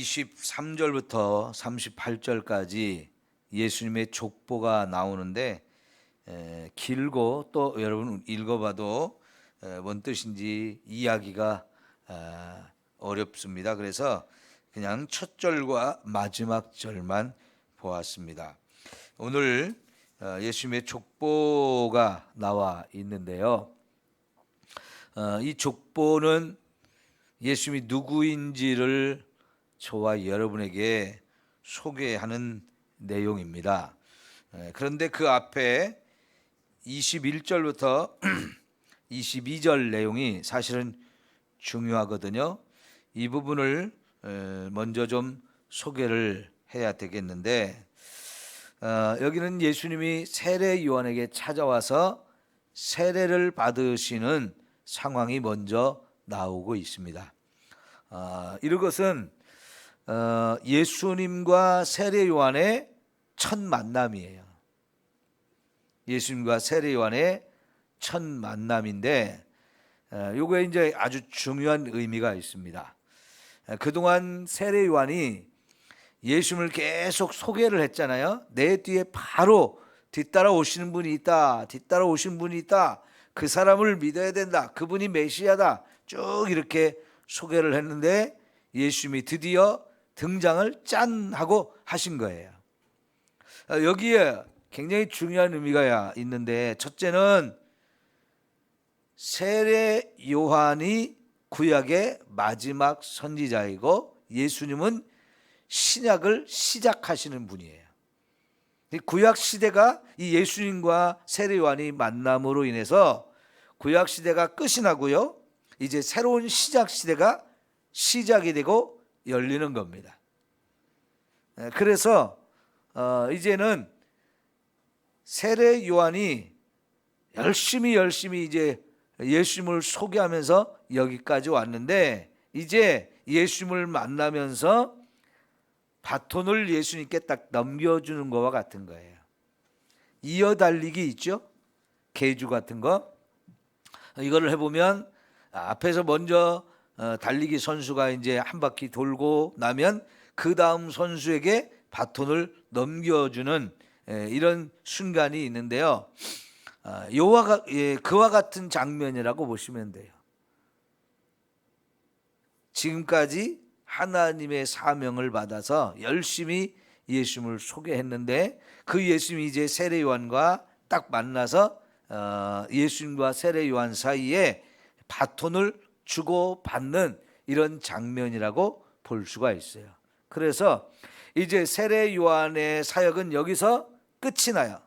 23절부터 38절까지 예수님의 족보가 나오는데 에, 길고 또 여러분 읽어봐도 에, 뭔 뜻인지 이야기가 아, 어렵습니다. 그래서 그냥 첫 절과 마지막 절만 보았습니다. 오늘 어, 예수님의 족보가 나와 있는데요. 어, 이 족보는 예수님이 누구인지를 저와 여러분에게 소개하는 내용입니다. 에, 그런데 그 앞에 21절부터 22절 내용이 사실은 중요하거든요. 이 부분을 에, 먼저 좀 소개를 해야 되겠는데 어, 여기는 예수님이 세례 요한에게 찾아와서 세례를 받으시는 상황이 먼저 나오고 있습니다. 어, 이런 것은 어, 예수님과 세례 요한의 첫 만남이에요. 예수님과 세례 요한의 첫 만남인데 어, 요거에 이제 아주 중요한 의미가 있습니다. 어, 그동안 세례 요한이 예수님을 계속 소개를 했잖아요. 내 뒤에 바로 뒤따라 오시는 분이 있다. 뒤따라 오신 분이 있다. 그 사람을 믿어야 된다. 그분이 메시아다. 쭉 이렇게 소개를 했는데 예수님이 드디어 등장을 짠 하고 하신 거예요. 어, 여기에 굉장히 중요한 의미가 있는데 첫째는 세례 요한이 구약의 마지막 선지자이고 예수님은 신약을 시작하시는 분이에요. 이 구약 시대가 이 예수님과 세례 요한이 만남으로 인해서 구약 시대가 끝이 나고요. 이제 새로운 시작 시대가 시작이 되고 열리는 겁니다. 에, 그래서 어, 이제는 세례 요한이 열심히 열심히 이제 예수님을 소개하면서 여기까지 왔는데 이제 예수님을 만나면서 바톤을 예수님께 딱 넘겨주는 것과 같은 거예요. 이어 달리기 있죠? 개주 같은 거. 이거를 해보면 앞에서 먼저 어, 달리기 선수가 이제 한 바퀴 돌고 나면 그 다음 선수에게 바톤을 넘겨주는 에, 이런 순간이 있는데요. 아, 요와 예, 그와 같은 장면이라고 보시면 돼요. 지금까지 하나님의 사명을 받아서 열심히 예수님을 소개했는데 그 예수님이 이제 세례 요한과 딱 만나서 어, 예수님과 세례 요한 사이에 바톤을 주고 받는 이런 장면이라고 볼 수가 있어요. 그래서 이제 세례 요한의 사역은 여기서 끝이 나요.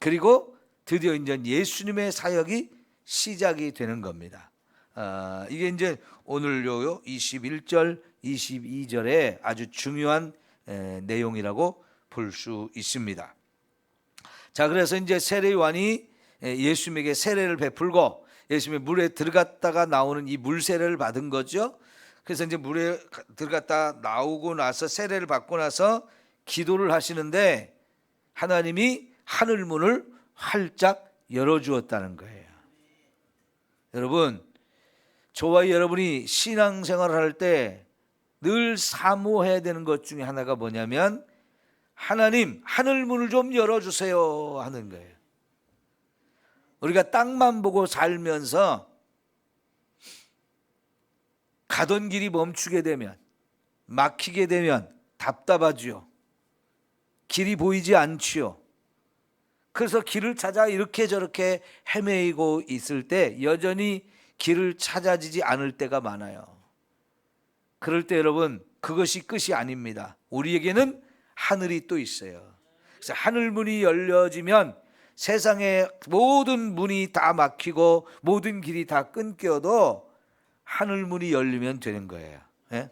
그리고 드디어 이제 예수님의 사역이 시작이 되는 겁니다. 아, 이게 이제 오늘 요 21절, 22절에 아주 중요한 에, 내용이라고 볼 수 있습니다. 자, 그래서 이제 세례 요한이 예수님에게 세례를 베풀고 예수님의 물에 들어갔다가 나오는 이 물세례를 받은 거죠. 그래서 이제 물에 들어갔다 나오고 나서 세례를 받고 나서 기도를 하시는데 하나님이 하늘 문을 활짝 열어 주었다는 거예요. 여러분, 저와 여러분이 신앙생활을 할 때 늘 사모해야 되는 것 중에 하나가 뭐냐면 하나님 하늘 문을 좀 열어 주세요 하는 거예요. 우리가 땅만 보고 살면서 가던 길이 멈추게 되면 막히게 되면 답답하지요. 길이 보이지 않지요. 그래서 길을 찾아 이렇게 저렇게 헤매이고 있을 때 여전히 길을 찾아지지 않을 때가 많아요. 그럴 때 여러분 그것이 끝이 아닙니다. 우리에게는 하늘이 또 있어요. 그래서 하늘 문이 열려지면 세상의 모든 문이 다 막히고 모든 길이 다 끊겨도 하늘 문이 열리면 되는 거예요. 예?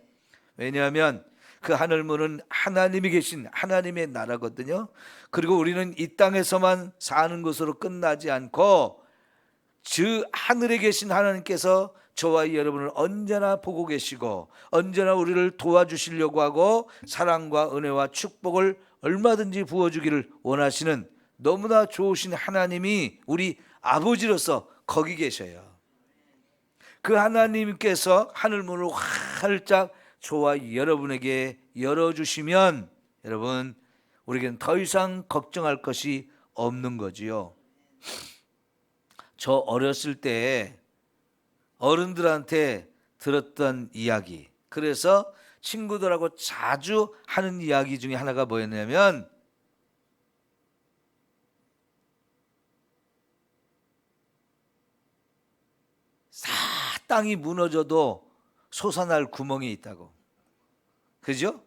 왜냐하면 그 하늘 문은 하나님이 계신 하나님의 나라거든요. 그리고 우리는 이 땅에서만 사는 것으로 끝나지 않고 주 하늘에 계신 하나님께서 저와 여러분을 언제나 보고 계시고 언제나 우리를 도와주시려고 하고 사랑과 은혜와 축복을 얼마든지 부어주기를 원하시는 너무나 좋으신 하나님이 우리 아버지로서 거기 계셔요. 그 하나님께서 하늘문을 활짝 저와 여러분에게 열어주시면 여러분 우리에게는 더 이상 걱정할 것이 없는 거지요. 저 어렸을 때 어른들한테 들었던 이야기. 그래서 친구들하고 자주 하는 이야기 중에 하나가 뭐였냐면 사 땅이 무너져도 솟아날 구멍이 있다고. 그죠?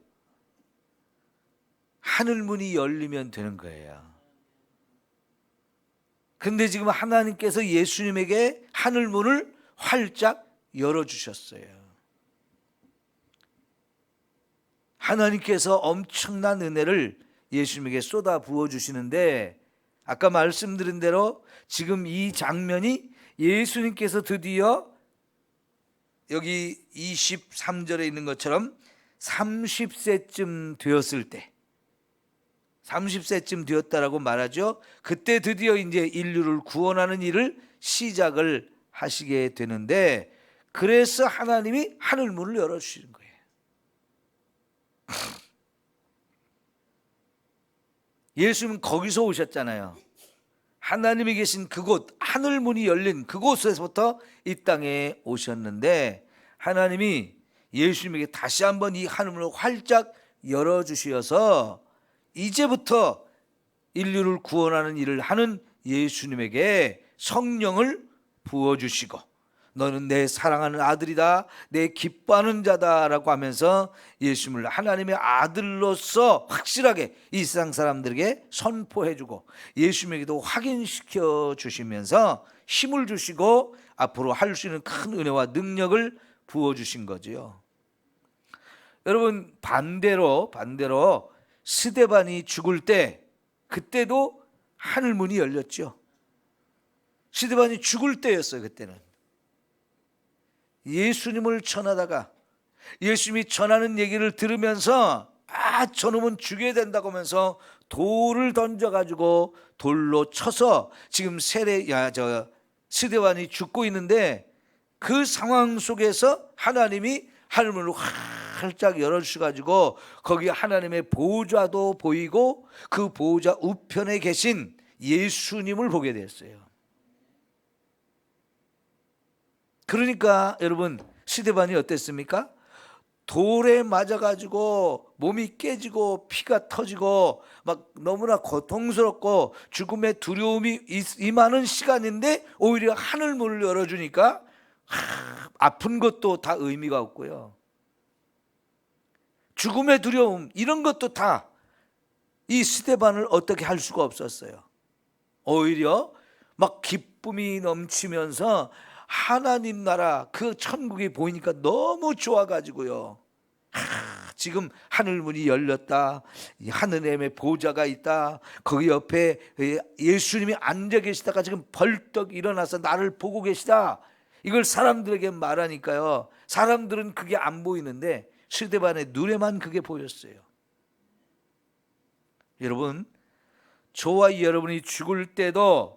하늘 문이 열리면 되는 거예요. 근데 지금 하나님께서 예수님에게 하늘 문을 활짝 열어 주셨어요. 하나님께서 엄청난 은혜를 예수님에게 쏟아 부어 주시는데 아까 말씀드린 대로 지금 이 장면이 예수님께서 드디어 여기 23절에 있는 것처럼 30세쯤 되었을 때 30세쯤 되었다라고 말하죠. 그때 드디어 이제 인류를 구원하는 일을 시작을 하시게 되는데 그래서 하나님이 하늘 문을 열어 주시는 거예요. 예수님은 거기서 오셨잖아요. 하나님이 계신 그곳 하늘 문이 열린 그곳에서부터 이 땅에 오셨는데 하나님이 예수님에게 다시 한번 이 하늘문을 활짝 열어 주시어서 이제부터 인류를 구원하는 일을 하는 예수님에게 성령을 부어 주시고 너는 내 사랑하는 아들이다 내 기뻐하는 자다라고 하면서 예수님을 하나님의 아들로서 확실하게 이 세상 사람들에게 선포해 주고 예수님에게도 확인시켜 주시면서 힘을 주시고 앞으로 할 수 있는 큰 은혜와 능력을 부어 주신 거지요. 여러분 반대로 반대로 스데반이 죽을 때 그때도 하늘 문이 열렸죠. 스데반이 죽을 때였어요, 그때는. 예수님을 전하다가 예수님이 전하는 얘기를 들으면서 아 저놈은 죽여야 된다고 하면서 돌을 던져가지고 돌로 쳐서 지금 세례 야저 스데반이 죽고 있는데 그 상황 속에서 하나님이 하늘문을 활짝 열어주셔가지고 거기 하나님의 보좌도 보이고 그 보좌 우편에 계신 예수님을 보게 됐어요. 그러니까 여러분 시대반이 어땠습니까? 돌에 맞아가지고 몸이 깨지고 피가 터지고 막 너무나 고통스럽고 죽음의 두려움이 임하는 시간인데 오히려 하늘 문을 열어주니까 하, 아픈 것도 다 의미가 없고요. 죽음의 두려움 이런 것도 다이 스테반을 어떻게 할 수가 없었어요. 오히려 막 기쁨이 넘치면서 하나님 나라 그 천국이 보이니까 너무 좋아가지고요. 하, 지금 하늘 문이 열렸다. 하늘의 보좌가 있다. 거기 옆에 예수님이 앉아 계시다가 지금 벌떡 일어나서 나를 보고 계시다. 이걸 사람들에게 말하니까요. 사람들은 그게 안 보이는데 스데반의 눈에만 그게 보였어요. 여러분, 저와 여러분이 죽을 때도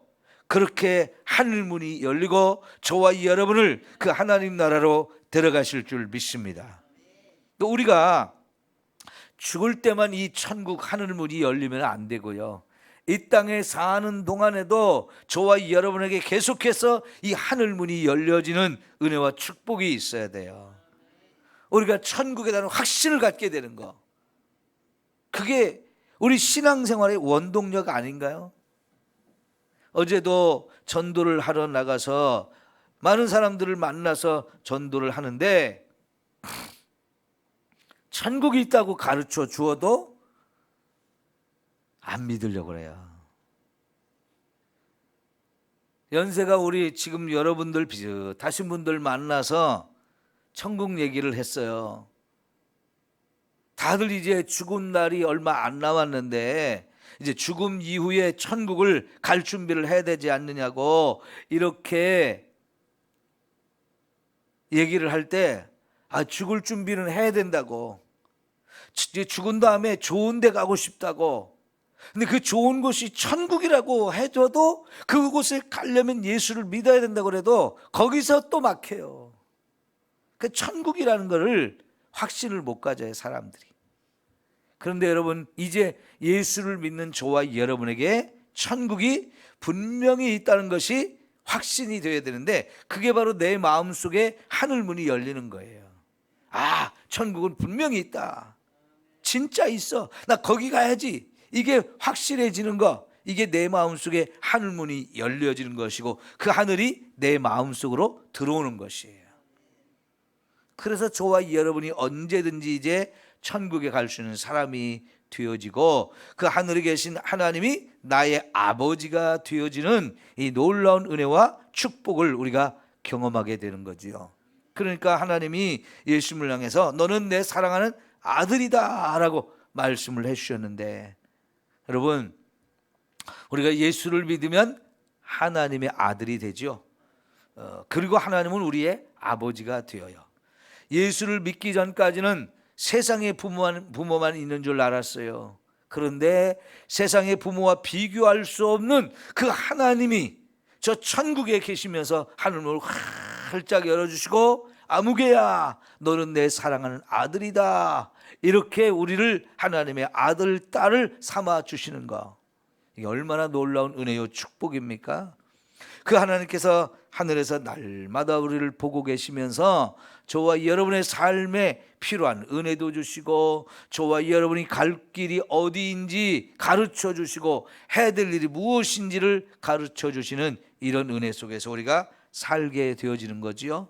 그렇게 하늘 문이 열리고 저와 여러분을 그 하나님 나라로 데려가실 줄 믿습니다. 또 우리가 죽을 때만 이 천국 하늘 문이 열리면 안 되고요. 이 땅에 사는 동안에도 저와 여러분에게 계속해서 이 하늘 문이 열려지는 은혜와 축복이 있어야 돼요. 우리가 천국에 대한 확신을 갖게 되는 거. 그게 우리 신앙생활의 원동력 아닌가요? 어제도 전도를 하러 나가서 많은 사람들을 만나서 전도를 하는데 천국이 있다고 가르쳐 주어도 안 믿으려고 그래요. 연세가 우리 지금 여러분들 비슷하신 분들 만나서 천국 얘기를 했어요. 다들 이제 죽은 날이 얼마 안 남았는데 이제 죽음 이후에 천국을 갈 준비를 해야 되지 않느냐고 이렇게 얘기를 할 때 아, 죽을 준비는 해야 된다고. 죽은 다음에 좋은 데 가고 싶다고. 근데 그 좋은 곳이 천국이라고 해줘도 그곳에 가려면 예수를 믿어야 된다고 그래도 거기서 또 막혀요. 그 천국이라는 것을 확신을 못 가져요, 사람들이. 그런데 여러분, 이제 예수를 믿는 저와 여러분에게 천국이 분명히 있다는 것이 확신이 되어야 되는데 그게 바로 내 마음 속에 하늘 문이 열리는 거예요. 아, 천국은 분명히 있다. 진짜 있어. 나 거기 가야지. 이게 확실해지는 거. 이게 내 마음 속에 하늘 문이 열려지는 것이고 그 하늘이 내 마음 속으로 들어오는 것이에요. 그래서 저와 여러분이 언제든지 이제 천국에 갈 수 있는 사람이 되어지고 그 하늘에 계신 하나님이 나의 아버지가 되어지는 이 놀라운 은혜와 축복을 우리가 경험하게 되는 거지요. 그러니까 하나님이 예수님을 향해서 너는 내 사랑하는 아들이다라고 말씀을 해 주셨는데 여러분 우리가 예수를 믿으면 하나님의 아들이 되죠. 어, 그리고 하나님은 우리의 아버지가 되어요. 예수를 믿기 전까지는 세상의 부모만, 부모만 있는 줄 알았어요. 그런데 세상의 부모와 비교할 수 없는 그 하나님이 저 천국에 계시면서 하늘을 활짝 열어주시고 아무개야 너는 내 사랑하는 아들이다 이렇게 우리를 하나님의 아들 딸을 삼아 주시는 거 이게 얼마나 놀라운 은혜요 축복입니까? 그 하나님께서 하늘에서 날마다 우리를 보고 계시면서 저와 여러분의 삶에 필요한 은혜도 주시고 저와 여러분이 갈 길이 어디인지 가르쳐 주시고 해야 될 일이 무엇인지를 가르쳐 주시는 이런 은혜 속에서 우리가 살게 되어지는 거지요.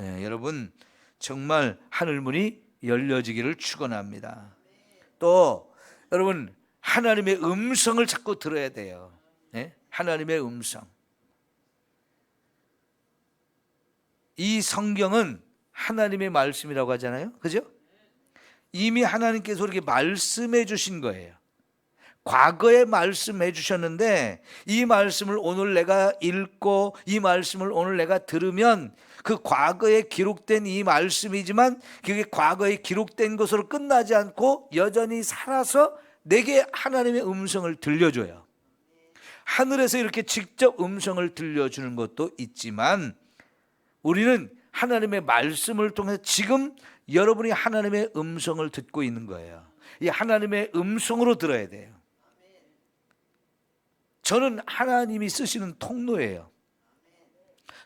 예, 여러분 정말 하늘 문이 열려지기를 축원합니다. 또 여러분 하나님의 음성을 자꾸 들어야 돼요. 예? 하나님의 음성. 이 성경은 하나님의 말씀이라고 하잖아요. 그죠? 이미 하나님께서 이렇게 말씀해 주신 거예요. 과거에 말씀해 주셨는데 이 말씀을 오늘 내가 읽고 이 말씀을 오늘 내가 들으면 그 과거에 기록된 이 말씀이지만 그게 과거에 기록된 것으로 끝나지 않고 여전히 살아서 내게 하나님의 음성을 들려줘요. 하늘에서 이렇게 직접 음성을 들려주는 것도 있지만 우리는 하나님의 말씀을 통해서 지금 여러분이 하나님의 음성을 듣고 있는 거예요. 이 하나님의 음성으로 들어야 돼요. 저는 하나님이 쓰시는 통로예요.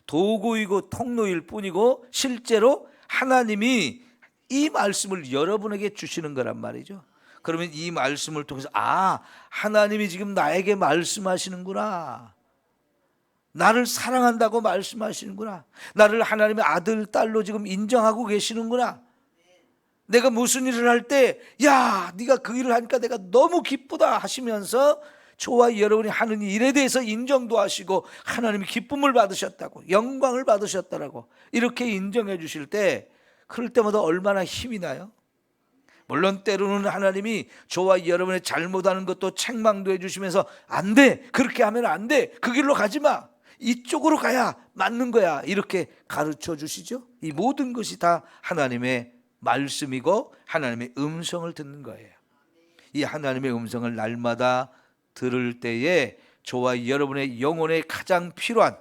도구이고 통로일 뿐이고 실제로 하나님이 이 말씀을 여러분에게 주시는 거란 말이죠. 그러면 이 말씀을 통해서 아, 하나님이 지금 나에게 말씀하시는구나. 나를 사랑한다고 말씀하시는구나. 나를 하나님의 아들, 딸로 지금 인정하고 계시는구나. 내가 무슨 일을 할 때, 야, 네가 그 일을 하니까 내가 너무 기쁘다 하시면서 저와 여러분이 하는 일에 대해서 인정도 하시고 하나님이 기쁨을 받으셨다고, 영광을 받으셨다라고 이렇게 인정해 주실 때, 그럴 때마다 얼마나 힘이 나요? 물론 때로는 하나님이 저와 여러분의 잘못하는 것도 책망도 해 주시면서 안 돼, 그렇게 하면 안 돼, 그 길로 가지 마. 이쪽으로 가야 맞는 거야. 이렇게 가르쳐 주시죠. 이 모든 것이 다 하나님의 말씀이고 하나님의 음성을 듣는 거예요. 이 하나님의 음성을 날마다 들을 때에 저와 여러분의 영혼에 가장 필요한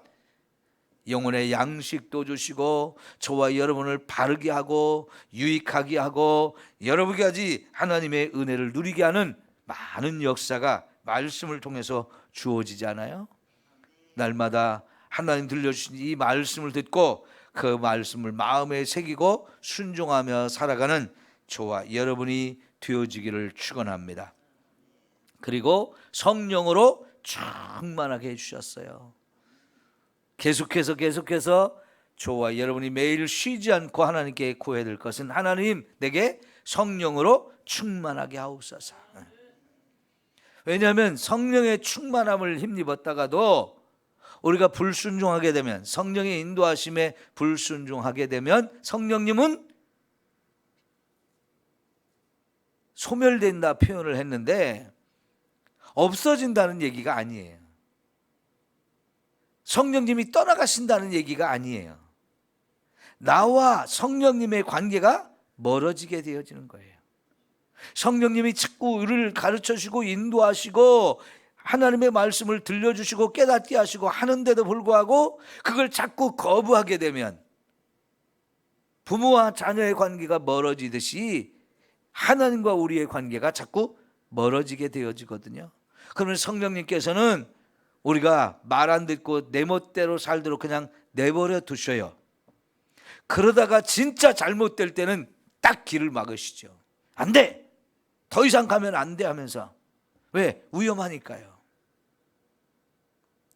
영혼의 양식도 주시고 저와 여러분을 바르게 하고 유익하게 하고 여러분까지 하나님의 은혜를 누리게 하는 많은 역사가 말씀을 통해서 주어지잖아요. 날마다 하나님 들려주신 이 말씀을 듣고 그 말씀을 마음에 새기고 순종하며 살아가는 저와 여러분이 되어지기를 축원합니다. 그리고 성령으로 충만하게 해주셨어요. 계속해서 계속해서 저와 여러분이 매일 쉬지 않고 하나님께 구해야 될 것은 하나님 내게 성령으로 충만하게 하옵소서. 왜냐하면 성령의 충만함을 힘입었다가도 우리가 불순종하게 되면 성령의 인도하심에 불순종하게 되면 성령님은 소멸된다 표현을 했는데 없어진다는 얘기가 아니에요. 성령님이 떠나가신다는 얘기가 아니에요. 나와 성령님의 관계가 멀어지게 되어지는 거예요. 성령님이 자꾸 우리를 가르쳐 주시고 인도하시고 하나님의 말씀을 들려주시고 깨닫게 하시고 하는데도 불구하고 그걸 자꾸 거부하게 되면 부모와 자녀의 관계가 멀어지듯이 하나님과 우리의 관계가 자꾸 멀어지게 되어지거든요. 그러면 성령님께서는 우리가 말 안 듣고 내 멋대로 살도록 그냥 내버려 두셔요. 그러다가 진짜 잘못될 때는 딱 길을 막으시죠. 안 돼! 더 이상 가면 안 돼 하면서. 왜? 위험하니까요.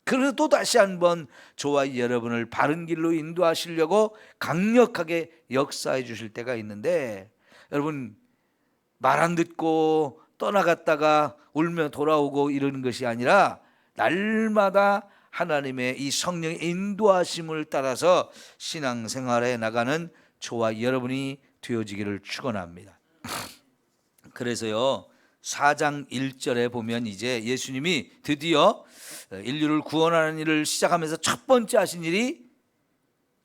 그래서 또 다시 한번 저와 여러분을 바른 길로 인도하시려고 강력하게 역사해 주실 때가 있는데 여러분 말 안 듣고 떠나갔다가 울며 돌아오고 이러는 것이 아니라 날마다 하나님의 이 성령의 인도하심을 따라서 신앙생활에 나가는 저와 여러분이 되어지기를 축원합니다. 그래서요. 4장 1절에 보면 이제 예수님이 드디어 인류를 구원하는 일을 시작하면서 첫 번째 하신 일이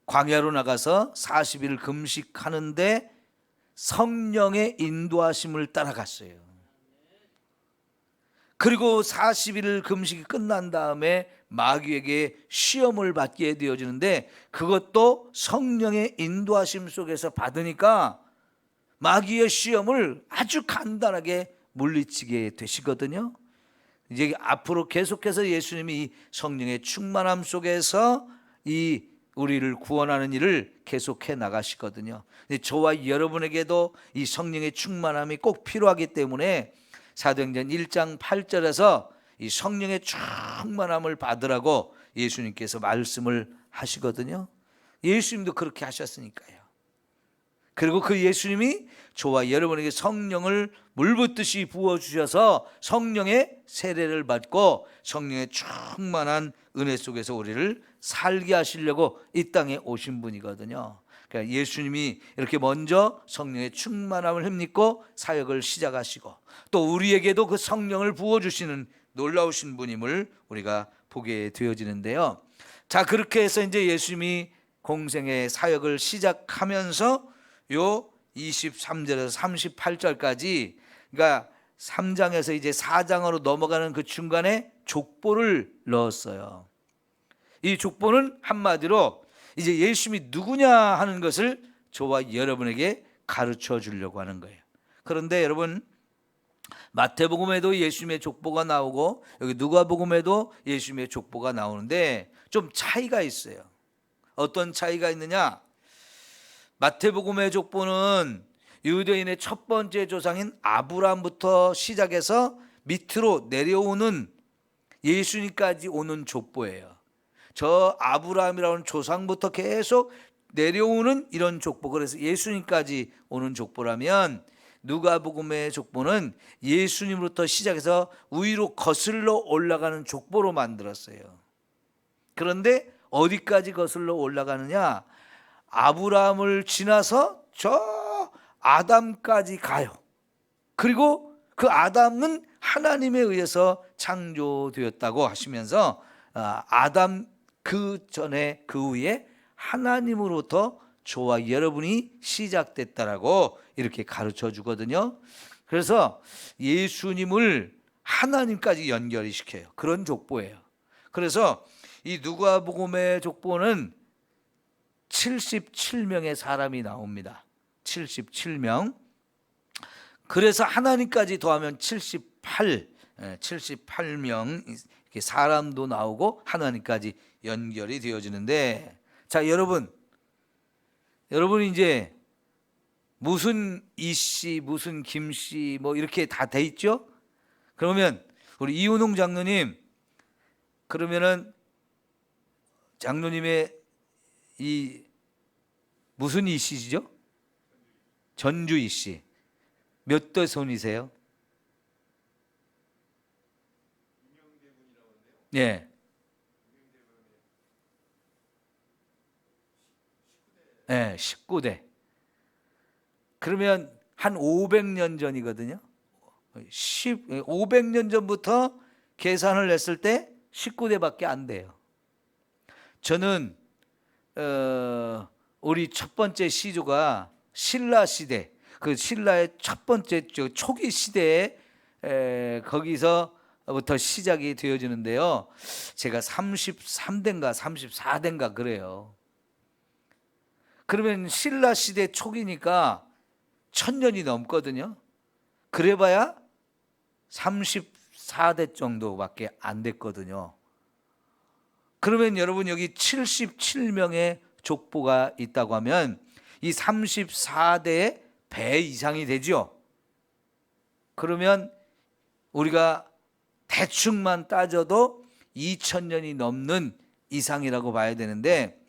광야로 나가서 40일 금식하는데 성령의 인도하심을 따라갔어요. 그리고 40일 금식이 끝난 다음에 마귀에게 시험을 받게 되어지는데 그것도 성령의 인도하심 속에서 받으니까 마귀의 시험을 아주 간단하게 물리치게 되시거든요. 이제 앞으로 계속해서 예수님이 이 성령의 충만함 속에서 이 우리를 구원하는 일을 계속해 나가시거든요. 저와 여러분에게도 이 성령의 충만함이 꼭 필요하기 때문에 사도행전 1장 8절에서 이 성령의 충만함을 받으라고 예수님께서 말씀을 하시거든요. 예수님도 그렇게 하셨으니까요. 그리고 그 예수님이 저와 여러분에게 성령을 물붓듯이 부어 주셔서 성령의 세례를 받고 성령의 충만한 은혜 속에서 우리를 살게 하시려고 이 땅에 오신 분이거든요. 그러니까 예수님이 이렇게 먼저 성령의 충만함을 힘입고 사역을 시작하시고 또 우리에게도 그 성령을 부어 주시는 놀라우신 분임을 우리가 보게 되어지는데요. 자, 그렇게 해서 이제 예수님이 공생의 사역을 시작하면서 요 23절에서 38절까지 그러니까 3장에서 이제 4장으로 넘어가는 그 중간에 족보를 넣었어요. 이 족보는 한마디로 이제 예수님이 누구냐 하는 것을 저와 여러분에게 가르쳐 주려고 하는 거예요. 그런데 여러분 마태복음에도 예수님의 족보가 나오고 여기 누가복음에도 예수님의 족보가 나오는데 좀 차이가 있어요. 어떤 차이가 있느냐? 마태복음의 족보는 유대인의 첫 번째 조상인 아브라함부터 시작해서 밑으로 내려오는 예수님까지 오는 족보예요. 저 아브라함이라는 조상부터 계속 내려오는 이런 족보. 그래서 예수님까지 오는 족보라면 누가복음의 족보는 예수님으로부터 시작해서 위로 거슬러 올라가는 족보로 만들었어요. 그런데 어디까지 거슬러 올라가느냐? 아브라함을 지나서 저 아담까지 가요. 그리고 그 아담은 하나님에 의해서 창조되었다고 하시면서 아, 아담 그 전에 그 후에 하나님으로부터 저와 여러분이 시작됐다라고 이렇게 가르쳐 주거든요. 그래서 예수님을 하나님까지 연결이 시켜요. 그런 족보예요. 그래서 이 누가복음의 족보는 77명의 사람이 나옵니다. 77명. 그래서 하나님까지 더하면 78, 78명 이렇게 사람도 나오고 하나님까지 연결이 되어지는데 자 여러분 여러분 이제 무슨 이씨 무슨 김씨 뭐 이렇게 다 돼 있죠? 그러면 우리 이은홍 장로님 그러면은 장로님의 이 무슨 이 씨죠? 전주 이 씨 몇 대 손이세요? 예. 예, 19대. 그러면 한 500년 전이거든요. 10, 500년 전부터 계산을 했을 때 19대밖에 안 돼요. 저는 어, 우리 첫 번째 시조가 신라 시대, 그 신라의 첫 번째 초기 시대에 에, 거기서부터 시작이 되어지는데요. 제가 33대인가 34대인가 그래요. 그러면 신라 시대 초기니까 천 년이 넘거든요. 그래봐야 34대 정도밖에 안 됐거든요. 그러면 여러분 여기 77명의 족보가 있다고 하면 이 34대의 배 이상이 되죠. 그러면 우리가 대충만 따져도 2000년이 넘는 이상이라고 봐야 되는데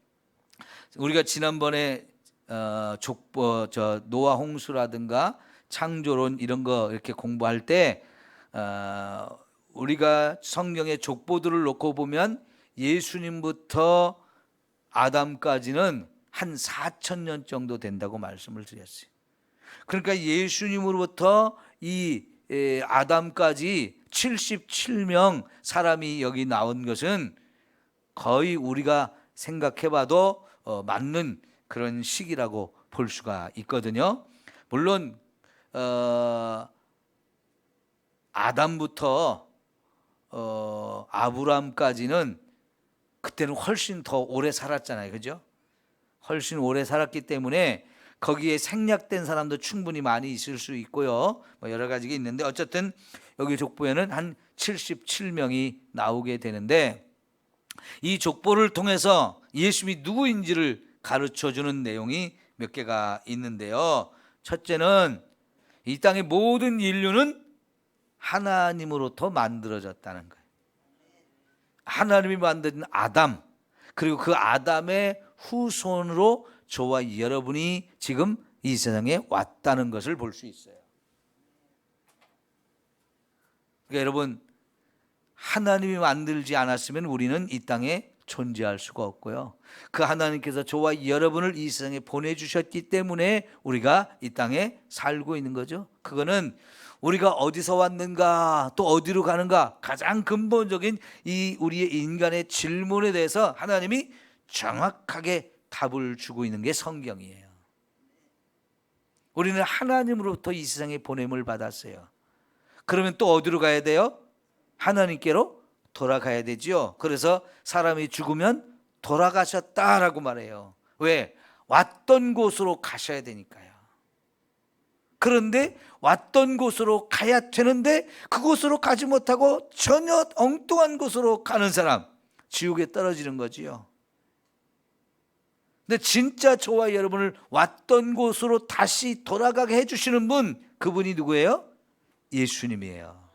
우리가 지난번에 어, 족보 저 노아 홍수라든가 창조론 이런 거 이렇게 공부할 때 어, 우리가 성경의 족보들을 놓고 보면 예수님부터 아담까지는 한 4천 년 정도 된다고 말씀을 드렸어요. 그러니까 예수님으로부터 이 에, 아담까지 77명 사람이 여기 나온 것은 거의 우리가 생각해봐도 어, 맞는 그런 시기라고 볼 수가 있거든요. 물론 어, 아담부터 어, 아브람까지는 그때는 훨씬 더 오래 살았잖아요, 그죠? 훨씬 오래 살았기 때문에 거기에 생략된 사람도 충분히 많이 있을 수 있고요. 뭐 여러 가지가 있는데 어쨌든 여기 족보에는 한 77명이 나오게 되는데 이 족보를 통해서 예수님이 누구인지를 가르쳐 주는 내용이 몇 개가 있는데요. 첫째는 이 땅의 모든 인류는 하나님으로부터 만들어졌다는 거예요. 하나님이 만든 아담 그리고 그 아담의 후손으로 저와 여러분이 지금 이 세상에 왔다는 것을 볼 수 있어요. 그러니까 여러분 하나님이 만들지 않았으면 우리는 이 땅에 존재할 수가 없고요. 그 하나님께서 저와 여러분을 이 세상에 보내주셨기 때문에 우리가 이 땅에 살고 있는 거죠. 그거는 우리가 어디서 왔는가 또 어디로 가는가 가장 근본적인 이 우리의 인간의 질문에 대해서 하나님이 정확하게 답을 주고 있는 게 성경이에요. 우리는 하나님으로부터 이 세상에 보냄을 받았어요. 그러면 또 어디로 가야 돼요? 하나님께로 돌아가야 되지요. 그래서 사람이 죽으면 돌아가셨다라고 말해요. 왜? 왔던 곳으로 가셔야 되니까요. 그런데 왔던 곳으로 가야 되는데 그곳으로 가지 못하고 전혀 엉뚱한 곳으로 가는 사람 지옥에 떨어지는 거지요. 근데 진짜 저와 여러분을 왔던 곳으로 다시 돌아가게 해주시는 분 그분이 누구예요? 예수님이에요.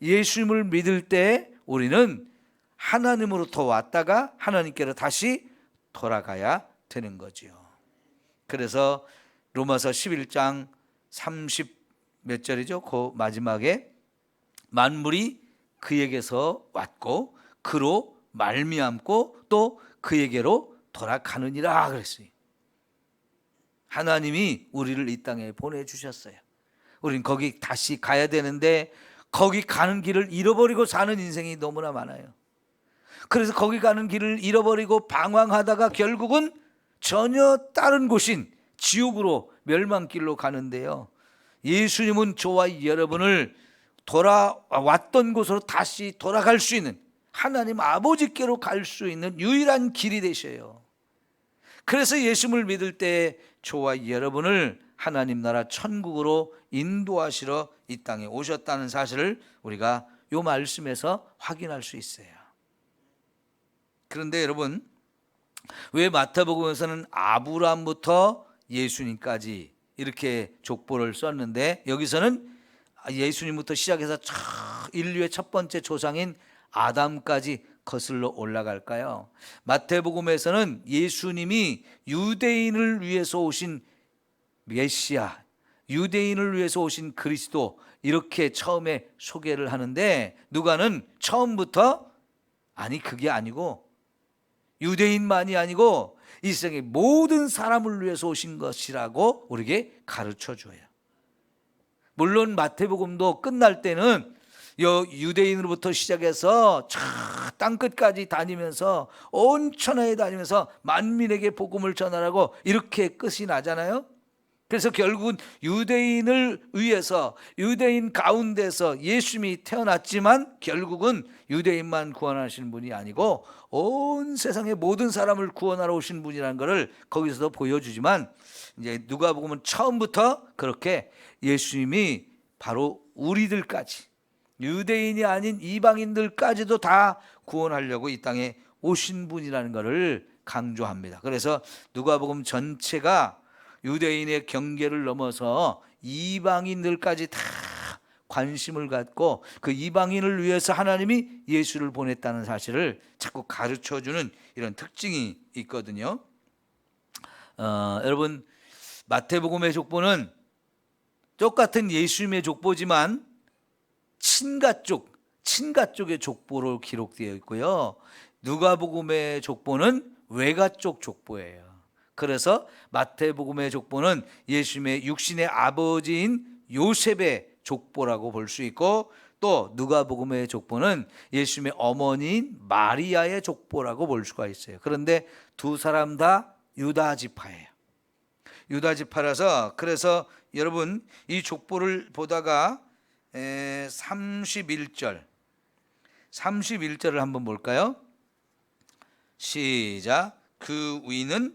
예수님을 믿을 때 우리는 하나님으로부터 왔다가 하나님께로 다시 돌아가야 되는 거지요. 그래서 로마서 11장 30 몇 절이죠? 그 마지막에 만물이 그에게서 왔고 그로 말미암고 또 그에게로 돌아가느니라 그랬어요. 하나님이 우리를 이 땅에 보내 주셨어요. 우린 거기 다시 가야 되는데 거기 가는 길을 잃어버리고 사는 인생이 너무나 많아요. 그래서 거기 가는 길을 잃어버리고 방황하다가 결국은 전혀 다른 곳인 지옥으로 멸망길로 가는데요. 예수님은 저와 여러분을 돌아왔던 곳으로 다시 돌아갈 수 있는 하나님 아버지께로 갈 수 있는 유일한 길이 되셔요. 그래서 예수님을 믿을 때 저와 여러분을 하나님 나라 천국으로 인도하시러 이 땅에 오셨다는 사실을 우리가 요 말씀에서 확인할 수 있어요. 그런데 여러분 왜 마태복음에서는 아브라함부터 예수님까지 이렇게 족보를 썼는데 여기서는 예수님부터 시작해서 인류의 첫 번째 조상인 아담까지 거슬러 올라갈까요? 마태복음에서는 예수님이 유대인을 위해서 오신 메시아, 유대인을 위해서 오신 그리스도 이렇게 처음에 소개를 하는데 누가는 처음부터 아니 그게 아니고 유대인만이 아니고 이 세상의 모든 사람을 위해서 오신 것이라고 우리에게 가르쳐 줘요. 물론 마태복음도 끝날 때는 유대인으로부터 시작해서 땅 끝까지 다니면서 온 천하에 다니면서 만민에게 복음을 전하라고 이렇게 끝이 나잖아요. 그래서 결국은 유대인을 위해서 유대인 가운데서 예수님이 태어났지만 결국은 유대인만 구원하시는 분이 아니고 온 세상의 모든 사람을 구원하러 오신 분이라는 것을 거기서도 보여주지만 이제 누가 보면 처음부터 그렇게 예수님이 바로 우리들까지 유대인이 아닌 이방인들까지도 다 구원하려고 이 땅에 오신 분이라는 것을 강조합니다. 그래서 누가복음 전체가 유대인의 경계를 넘어서 이방인들까지 다 관심을 갖고 그 이방인을 위해서 하나님이 예수를 보냈다는 사실을 자꾸 가르쳐 주는 이런 특징이 있거든요. 어, 여러분 마태복음의 족보는 똑같은 예수님의 족보지만 친가 쪽, 친가 쪽의 족보로 기록되어 있고요. 누가복음의 족보는 외가 쪽 족보예요. 그래서 마태복음의 족보는 예수님의 육신의 아버지인 요셉의 족보라고 볼 수 있고 또 누가복음의 족보는 예수님의 어머니인 마리아의 족보라고 볼 수가 있어요. 그런데 두 사람 다 유다 지파예요. 유다 지파라서 그래서 여러분 이 족보를 보다가 31절 31절을 한번 볼까요? 시작 그 위는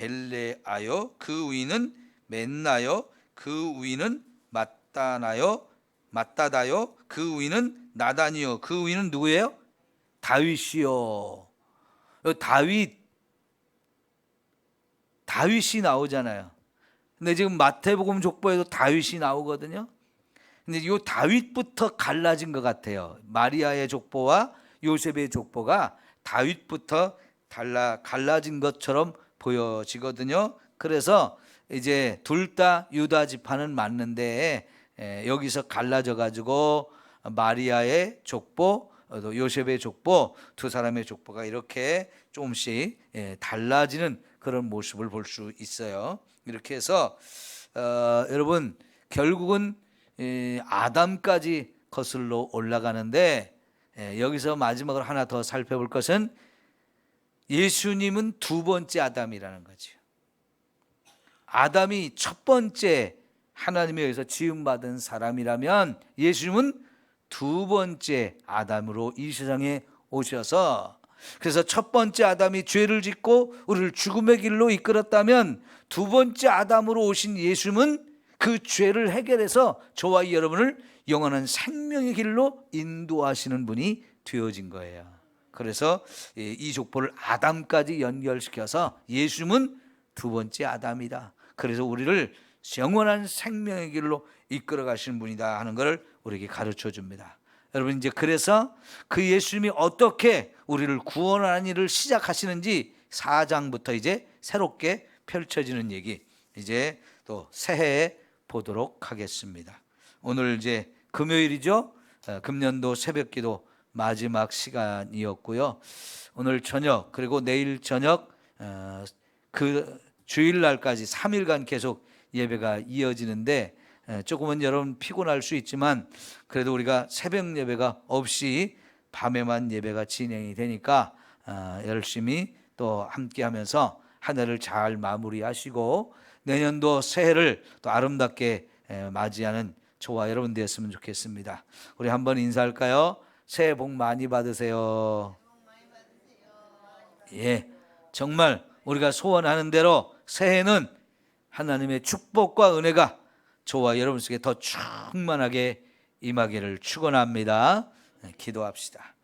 벨레아요 그 위는 맨나요 그 위는 맞다나요 맞다다요 그 위는 나단이요 그 위는 누구예요? 다윗이요 요 다윗 다윗이 나오잖아요. 근데 지금 마태복음 족보에도 다윗이 나오거든요. 근데 요 다윗부터 갈라진 것 같아요. 마리아의 족보와 요셉의 족보가 다윗부터 달라 갈라진 것처럼 보여지거든요. 그래서 이제 둘 다 유다 지파는 맞는데 에, 여기서 갈라져 가지고 마리아의 족보, 요셉의 족보 두 사람의 족보가 이렇게 조금씩 예, 달라지는 그런 모습을 볼 수 있어요. 이렇게 해서 어, 여러분 결국은 이 아담까지 거슬러 올라가는데 예, 여기서 마지막으로 하나 더 살펴볼 것은 예수님은 두 번째 아담이라는 거죠. 아담이 첫 번째 하나님에 의해서 지음받은 사람이라면 예수님은 두 번째 아담으로 이 세상에 오셔서 그래서 첫 번째 아담이 죄를 짓고 우리를 죽음의 길로 이끌었다면 두 번째 아담으로 오신 예수님은 그 죄를 해결해서 저와 여러분을 영원한 생명의 길로 인도하시는 분이 되어진 거예요. 그래서 이 족보를 아담까지 연결시켜서 예수님은 두 번째 아담이다. 그래서 우리를 영원한 생명의 길로 이끌어 가시는 분이다 하는 것을 우리에게 가르쳐 줍니다. 여러분 이제 그래서 그 예수님이 어떻게 우리를 구원하는 일을 시작하시는지 4장부터 이제 새롭게 펼쳐지는 얘기 이제 또 새해에 보도록 하겠습니다. 오늘 이제 금요일이죠. 어, 금년도 새벽기도 마지막 시간이었고요. 오늘 저녁 그리고 내일 저녁 어, 그 주일날까지 3일간 계속 예배가 이어지는데 에, 조금은 여러분 피곤할 수 있지만 그래도 우리가 새벽 예배가 없이 밤에만 예배가 진행이 되니까 어, 열심히 또 함께 하면서 한 해를 잘 마무리하시고 내년도 새해를 또 아름답게 에, 맞이하는 저와 여러분 되었으면 좋겠습니다. 우리 한번 인사할까요? 새해 복 많이 받으세요. 예, 정말 우리가 소원하는 대로 새해는 하나님의 축복과 은혜가 저와 여러분 속에 더 충만하게 임하기를 축원합니다. 네, 기도합시다.